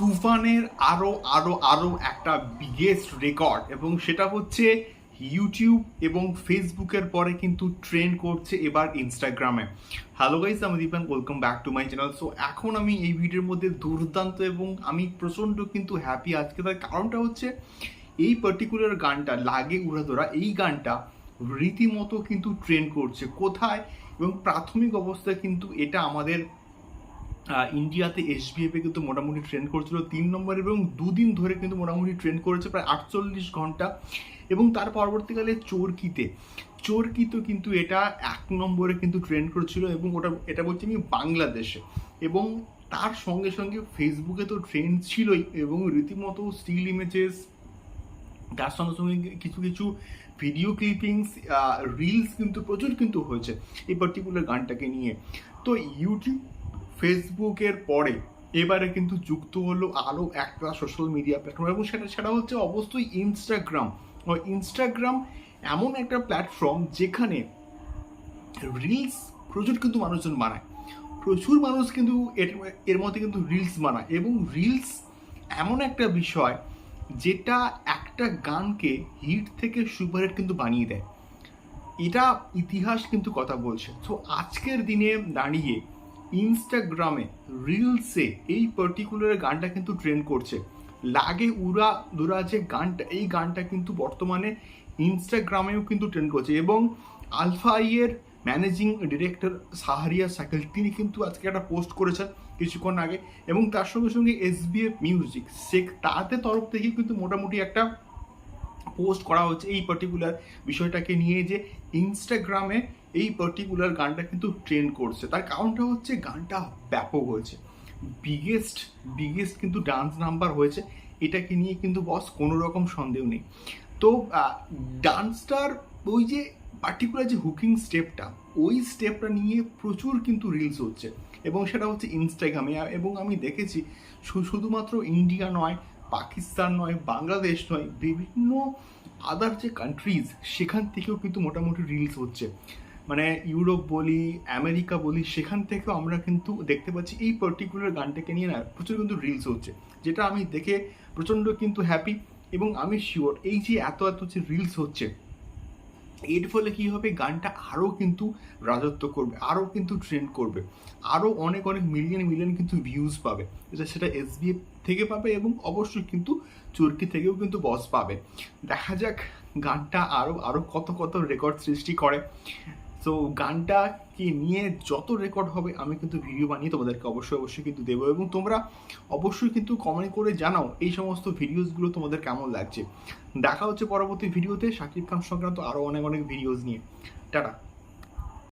তুফানের আরও আরও আরও একটা বিগেস্ট রেকর্ড এবং সেটা হচ্ছে ইউটিউব এবং ফেসবুকের পরে কিন্তু ট্রেন্ড করছে এবার ইনস্টাগ্রামে হ্যালো গাইস আমি Dipan welcome back to my channel so এখন আমি এই ভিডিওর মধ্যে দুর্দান্ত এবং আমি প্রচণ্ড কিন্তু হ্যাপি আজকে। তার কারণটা হচ্ছে এই পার্টিকুলার গানটা, লাগে উড়াধরা এই গানটা রীতিমতো কিন্তু ট্রেন্ড করছে। কোথায়? এবং প্রাথমিক অবস্থায় কিন্তু এটা আমাদের ইন্ডিয়াতে এসবিএফে কিন্তু মোটামুটি ট্রেন্ড করছিল তিন নম্বর এবং দুদিন ধরে কিন্তু মোটামুটি ট্রেন্ড করেছে প্রায় আটচল্লিশ ঘণ্টা। এবং তার পরবর্তীকালে চোরকিতে চোরকিতে কিন্তু এটা এক নম্বরে কিন্তু ট্রেন্ড করছিল এবং ওটা, এটা বলছি আমি বাংলাদেশে। এবং তার সঙ্গে সঙ্গে ফেসবুকে তো ট্রেন্ড ছিলই এবং রীতিমতো স্টিল ইমেজেস তার সঙ্গে সঙ্গে কিছু কিছু ভিডিও ক্লিপিংস রিলস কিন্তু প্রচুর কিন্তু হয়েছে এই পার্টিকুলার গানটাকে নিয়ে। তো ইউটিউব ফেসবুকের পরে এবারে কিন্তু যুক্ত হলো আরও একটা সোশ্যাল মিডিয়া প্ল্যাটফর্ম এবং সেটা সেটা হচ্ছে অবশ্যই ইনস্টাগ্রাম ইনস্টাগ্রাম এমন একটা প্ল্যাটফর্ম যেখানে রিলস প্রচুর কিন্তু মানুষজন বানায়। প্রচুর মানুষ কিন্তু এর এর মধ্যে কিন্তু রিলস বানায় এবং রিলস এমন একটা বিষয় যেটা একটা গানকে হিট থেকে সুপারহিট কিন্তু বানিয়ে দেয়। এটা ইতিহাস কিন্তু কথা বলছে। তো আজকের দিনে দাঁড়িয়ে ইনস্টাগ্রামে রিলসে এই পার্টিকুলার গানটা কিন্তু ট্রেন্ড করছে। লাগে উড়া দুরা যে গানটা, এই গানটা কিন্তু বর্তমানে ইনস্টাগ্রামেও কিন্তু ট্রেন্ড করছে এবং আলফা আইয়ের ম্যানেজিং ডিরেক্টর সাহারিয়া সাইকেল, তিনি কিন্তু আজকে একটা পোস্ট করেছেন কিছুক্ষণ আগে এবং তার সঙ্গে সঙ্গে এসবিএফ মিউজিক সে তাদের তরফ থেকে কিন্তু মোটামুটি একটা পোস্ট করা হচ্ছে এই পার্টিকুলার বিষয়টাকে নিয়ে যে ইনস্টাগ্রামে এই পার্টিকুলার গানটা কিন্তু ট্রেন্ড করছে। তার কারণটা হচ্ছে গানটা ব্যাপক হয়েছে। বিগেস্ট বিগেস্ট কিন্তু ডান্স নাম্বার হয়েছে। এটাকে নিয়ে কিন্তু বস কোনো রকম সন্দেহ নেই। তো ডান্সটার ওই যে পার্টিকুলার যে হুকিং স্টেপটা ওই স্টেপটা নিয়ে প্রচুর কিন্তু রিলস হচ্ছে। এবং সেটা হচ্ছে ইনস্টাগ্রামে এবং আমি দেখেছি শুধুমাত্র ইন্ডিয়া নয় পাকিস্তান নয়, বাংলাদেশ নয়, বিভিন্ন আদার যে কান্ট্রিজ সেখান থেকেও কিন্তু মোটামুটি রিলস হচ্ছে। মানে ইউরোপ বলি, আমেরিকা বলি, সেখান থেকেও আমরা কিন্তু দেখতে পাচ্ছি এই পার্টিকুলার গানটাকে নিয়ে না প্রচুর কিন্তু রিলস হচ্ছে, যেটা আমি দেখে প্রচণ্ড কিন্তু হ্যাপি এবং আমি শিওর এই যে এত এত যে রিলস হচ্ছে এর ফলে কী হবে? গানটা আরও কিন্তু রাজত্ব করবে আরও কিন্তু ট্রেন্ড করবে আরও অনেক অনেক মিলিয়ন মিলিয়ন কিন্তু ভিউজ পাবে। এটা সেটা এসবিএফ থেকে পাবে এবং অবশ্যই কিন্তু চুরকি থেকেও কিন্তু বস পাবে। দেখা যাক গানটা আরও আরও কত কত রেকর্ড সৃষ্টি করে। তো গানটাকে নিয়ে যত রেকর্ড হবে, আমি কিন্তু ভিডিও বানিয়ে তোমাদেরকে অবশ্যই অবশ্যই কিন্তু দেবো। এবং তোমরা অবশ্যই কিন্তু কমেন্ট করে জানাও এই সমস্ত ভিডিওসগুলো তোমাদের কেমন লাগছে। দেখা হচ্ছে পরবর্তী ভিডিওতে শাকিব খান সংক্রান্ত আরও অনেক অনেক ভিডিওস নিয়ে। টাটা।